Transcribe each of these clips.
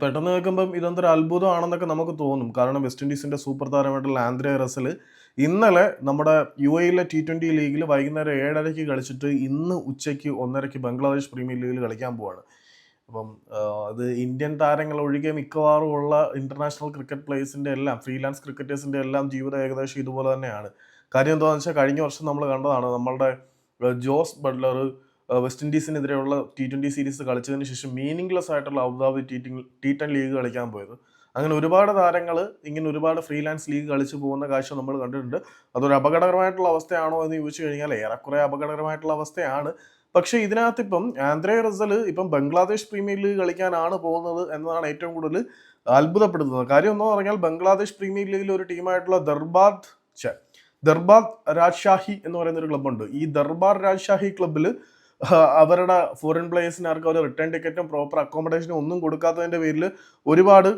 പെട്ടെന്ന് കേൾക്കുമ്പം ഇതെന്തൊരു അത്ഭുതമാണെന്നൊക്കെ നമുക്ക് തോന്നും. കാരണം വെസ്റ്റ് ഇൻഡീസിന്റെ സൂപ്പർ താരമായിട്ടുള്ള ആന്ദ്രേ റസൽ ഇന്നലെ നമ്മുടെ യു എയിലെ ടി ട്വന്റി ലീഗിൽ വൈകുന്നേരം ഏഴരയ്ക്ക് കളിച്ചിട്ട് ഇന്ന് ഉച്ചയ്ക്ക് ഒന്നരയ്ക്ക് ബംഗ്ലാദേശ് പ്രീമിയർ ലീഗിൽ കളിക്കാൻ പോവാണ്. അപ്പം അത് ഇന്ത്യൻ താരങ്ങൾ ഒഴികെ മിക്കവാറും ഉള്ള ഇന്റർനാഷണൽ ക്രിക്കറ്റ് പ്ലേയേഴ്സിന്റെ എല്ലാം ഫ്രീലാൻസ് ക്രിക്കറ്റേഴ്സിന്റെ എല്ലാം ജീവിതം ഏകദേശം ഇതുപോലെ തന്നെയാണ്. കാര്യം എന്താണെന്ന് വെച്ചാൽ കഴിഞ്ഞ വർഷം നമ്മൾ കണ്ടതാണ് നമ്മളുടെ ജോസ് ബട്ട്ലർ വെസ്റ്റ് ഇൻഡീസിനെതിരെയുള്ള ടി ട്വന്റി സീരീസ് കളിച്ചതിന് ശേഷം മീനിങ്ലെസ് ആയിട്ടുള്ള Abu Dhabi T T ten league കളിക്കാൻ പോയത്. അങ്ങനെ ഒരുപാട് താരങ്ങൾ ഇങ്ങനെ ഒരുപാട് ഫ്രീലാൻസ് ലീഗ് കളിച്ചു പോകുന്ന കാഴ്ച നമ്മൾ കണ്ടിട്ടുണ്ട്. അതൊരു അപകടകരമായിട്ടുള്ള അവസ്ഥയാണോ എന്ന് ചോദിച്ചു കഴിഞ്ഞാൽ ഏറെക്കുറെ അപകടകരമായിട്ടുള്ള അവസ്ഥയാണ്. പക്ഷേ ഇതിനകത്ത് ഇപ്പം ആന്ധ്രേ റസൽ ഇപ്പം ബംഗ്ലാദേശ് പ്രീമിയർ ലീഗ് കളിക്കാനാണ് പോകുന്നത് എന്നതാണ് ഏറ്റവും കൂടുതൽ അത്ഭുതപ്പെടുത്തുന്നത് കാര്യം എന്ന് പറഞ്ഞാൽ ബംഗ്ലാദേശ് പ്രീമിയർ ലീഗിൽ ഒരു ടീമായിട്ടുള്ള ദർബാദ് ദർബാർ രാജ്ഷാഹി എന്ന് പറയുന്ന ഒരു ക്ലബ്ബുണ്ട് ഈ ദർബാർ രാജ്ഷാഹി ക്ലബ്ബിൽ അവരുടെ ഫോറിൻ പ്ലേയേഴ്സിന് ആർക്കും അവർ റിട്ടേൺ ടിക്കറ്റും പ്രോപ്പർ അക്കോമഡേഷനും ഒന്നും കൊടുക്കാത്തതിന്റെ പേരിൽ ഒരുപാട്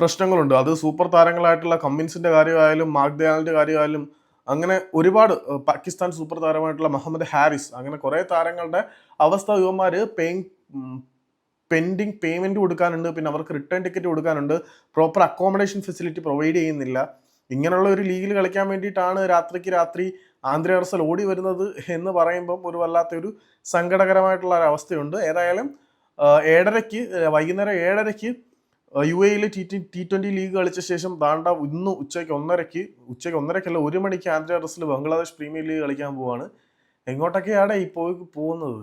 പ്രശ്നങ്ങളുണ്ട്. അത് സൂപ്പർ താരങ്ങളായിട്ടുള്ള കമ്മിൻസിന്റെ കാര്യമായാലും മാഗ്ദയാലിന്റെ കാര്യമായാലും അങ്ങനെ ഒരുപാട് പാകിസ്ഥാൻ സൂപ്പർ താരമായിട്ടുള്ള മുഹമ്മദ് ഹാരിസ് അങ്ങനെ കുറേ താരങ്ങളുടെ അവസ്ഥ യുവമാർ പേയിങ് പെൻഡിങ് പേയ്മെന്റ് കൊടുക്കാനുണ്ട്. പിന്നെ അവർക്ക് റിട്ടേൺ ടിക്കറ്റ് കൊടുക്കാനുണ്ട്. പ്രോപ്പർ അക്കോമഡേഷൻ ഫെസിലിറ്റി പ്രൊവൈഡ് ചെയ്യുന്നില്ല. ഇങ്ങനെയുള്ള ഒരു ലീഗിൽ കളിക്കാൻ വേണ്ടിയിട്ടാണ് രാത്രിക്ക് രാത്രി ആന്ധ്ര അർസൽ ഓടി വരുന്നത് എന്ന് പറയുമ്പം ഒരു വല്ലാത്തൊരു സങ്കടകരമായിട്ടുള്ള ഒരു അവസ്ഥയുണ്ട്. ഏതായാലും ഏഴരയ്ക്ക് വൈകുന്നേരം ഏഴരയ്ക്ക് യു എയിൽ T T T twenty league കളിച്ച ശേഷം ദാണ്ട ഇന്ന് ഉച്ചയ്ക്ക് ഒന്നരയ്ക്ക് ഉച്ചയ്ക്ക് ഒന്നരയ്ക്കല്ല ഒരു മണിക്ക് ആന്ധ്ര അർസൽ ബംഗ്ലാദേശ് പ്രീമിയർ ലീഗ് കളിക്കാൻ പോവാണ്. എങ്ങോട്ടൊക്കെയാണ് ഈ പോയി പോകുന്നത്?